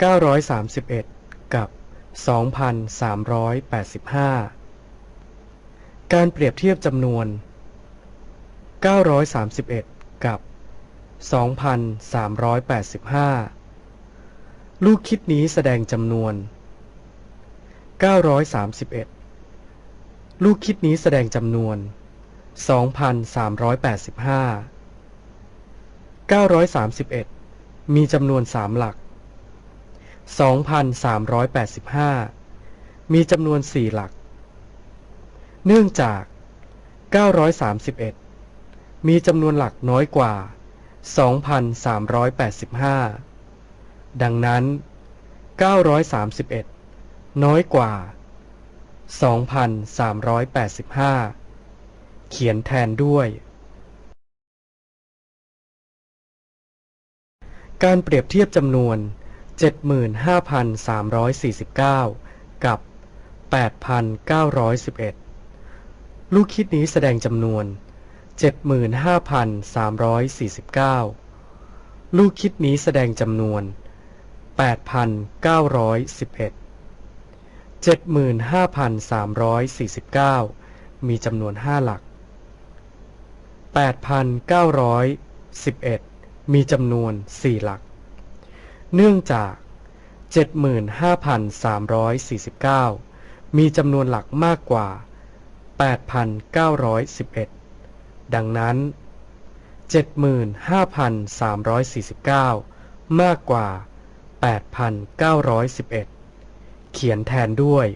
931 กับ 2,385 การเปรียบเทียบจำนวน 931 กับ 2,385 ลูกคิดนี้แสดงจำนวน 931 ลูกคิดนี้แสดงจำนวน 2,385 931 มีจำนวน3หลัก 2,385 มีจำนวน4หลัก เนื่องจาก 931 มีจำนวนหลักน้อยกว่า 2,385 ดังนั้น 931 น้อยกว่า 2,385 เขียนแทนด้วย การเปรียบเทียบจำนวน 75,349 กับ 8,911 ลูกคิดนี้แสดงจำนวน 75,349 ลูกคิดนี้แสดงจำนวน 8,911 75,349 มีจำนวน 5 หลัก 8,911 มีจำนวน 4 หลัก เนื่องจาก 75,349 มีจำนวนหลักมากกว่า 8,911 ดังนั้น 75,349 มากกว่า 8,911 เขียนแทนด้วย